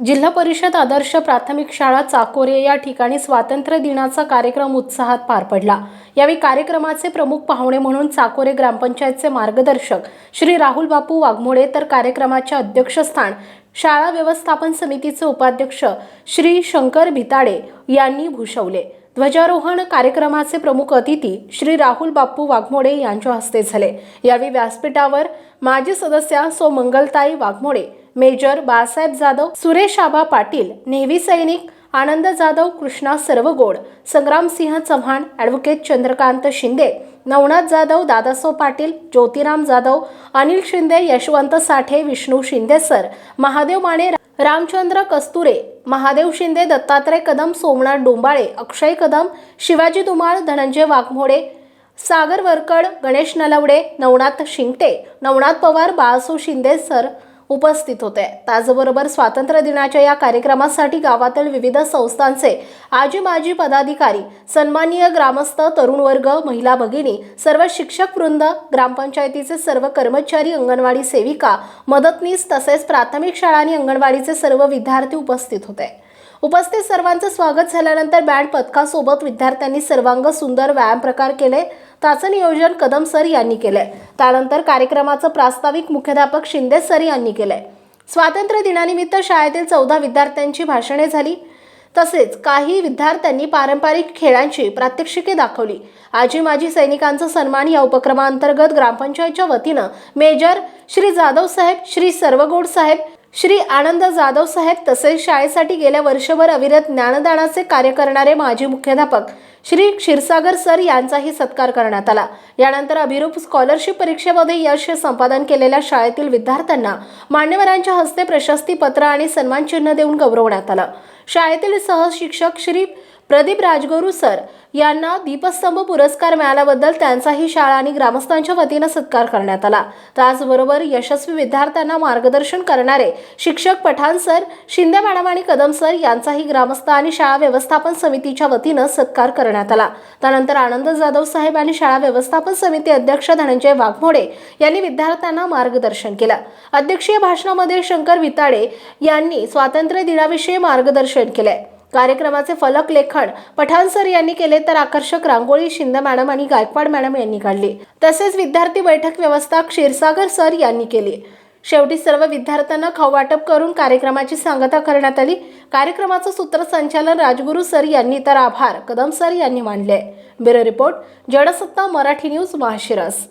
जिल्हा परिषद आदर्श प्राथमिक शाळा चाकोरे या ठिकाणी स्वातंत्र्य दिनाचा कार्यक्रम उत्साहात पार पडला. यावेळी कार्यक्रमाचे प्रमुख पाहुणे म्हणून चाकोरे ग्रामपंचायतचे मार्गदर्शक श्री राहुल बापू वाघमोडे तर कार्यक्रमाचे अध्यक्षस्थान शाळा व्यवस्थापन समितीचे उपाध्यक्ष श्री शंकर भिताडे यांनी भूषवले. ध्वजारोहण कार्यक्रमाचे प्रमुख अतिथी श्री राहुल बाप्पू वाघमोडे यांच्या हस्ते झाले. यावेळी व्यासपीठावर माजी सदस्या सो मंगलताई वाघमोडे मेजर बाळासाहेब जाधव सुरेश आबा पाटील नेव्ही सैनिक Anand Jadhav Krishna Sarvagod Sangramsinh Chavan advocate Chandrakant Shinde Navnath Jadhav Dadasav Patil Jyotiram Jadhav Anil Shinde Yashwant Sathe Vishnu Shinde sir Mahadev Mane Ramchandra Kasture Mahadev Shinde Dattatray Kadam Somnath Dombale Akshay Kadam Shivaji Dumal Dhananjay Waghmode Sagar Varkad Ganesh Nalawade Navnath Shingate Navnath Pawar Balasu Shinde sir उपस्थित होते. त्याचबरोबर स्वातंत्र्य दिनाच्या या कार्यक्रमासाठी गावातील विविध संस्थांचे आजी माजी पदाधिकारी सन्माननीय ग्रामस्थ तरुण वर्ग महिला भगिनी सर्व शिक्षक वृंद ग्रामपंचायतीचे सर्व कर्मचारी अंगणवाडी सेविका मदतनीस तसेच प्राथमिक शाळा आणि अंगणवाडीचे सर्व विद्यार्थी उपस्थित होते. उपस्थित सर्वांचं स्वागत झाल्यानंतर बँड पथकासोबत विद्यार्थ्यांनी सर्वांग सुंदर व्यायाम प्रकार केले. त्याचं नियोजन कदम सर यांनी केलंय. त्यानंतर कार्यक्रमाचं प्रास्ताविक मुख्याध्यापक शिंदे सर यांनी केलंय. स्वातंत्र्य दिनानिमित्त शाळेतील चौदा विद्यार्थ्यांची भाषणे झाली. तसेच काही विद्यार्थ्यांनी पारंपरिक खेळांची प्रात्यक्षिके दाखवली. आजी माजी सैनिकांचा सन्मान या उपक्रमाअंतर्गत ग्रामपंचायतच्या वतीनं मेजर श्री जाधव साहेब श्री सर्वगोड साहेब श्री आनंद जाधव साहेब तसेच शाळेसाठी गेल्या वर्षभर अविरत ज्ञानदानाचे कार्य करणारे माजी मुख्याध्यापक श्री क्षीरसागर सर यांचाही सत्कार करण्यात आला. यानंतर अभिरूप स्कॉलरशिप परीक्षेमध्ये यश संपादन केलेल्या शाळेतील विद्यार्थ्यांना मान्यवरांच्या हस्ते प्रशस्ती पत्र आणि सन्मानचिन्ह देऊन गौरवण्यात आलं. शाळेतील सहशिक्षक श्री प्रदीप राजगुरू सर यांना दीपस्तंभ पुरस्कार मिळाल्याबद्दल त्यांचाही शाळा आणि ग्रामस्थांच्या वतीनं सत्कार करण्यात आला. त्याचबरोबर यशस्वी विद्यार्थ्यांना मार्गदर्शन करणारे शिक्षक पठाण सर शिंदे मॅडम आणि कदम सर यांचाही ग्रामस्थ आणि शाळा व्यवस्थापन समितीच्या वतीनं सत्कार करण्यात आला. त्यानंतर आनंद जाधव साहेब आणि शाळा व्यवस्थापन समिती अध्यक्ष धनंजय वाघमोडे यांनी विद्यार्थ्यांना मार्गदर्शन केलं. अध्यक्षीय भाषणामध्ये शंकर विताडे यांनी स्वातंत्र्य दिनाविषयी मार्गदर्शन केलंय. कार्यक्रमाचे फलक लेखन पठाण सर यांनी केले तर आकर्षक रांगोळी शिंदे मॅडम आणि गायकवाड मॅडम यांनी काढली. तसेच विद्यार्थी बैठक व्यवस्था क्षीरसागर सर यांनी केली. शेवटी सर्व विद्यार्थ्यांना खाऊ वाटप करून कार्यक्रमाची सांगता करण्यात आली. कार्यक्रमाचं सूत्रसंचालन राजगुरू सर यांनी तर आभार कदम सर यांनी मानले. Bureau report Jadsatta Marathi news Mashiras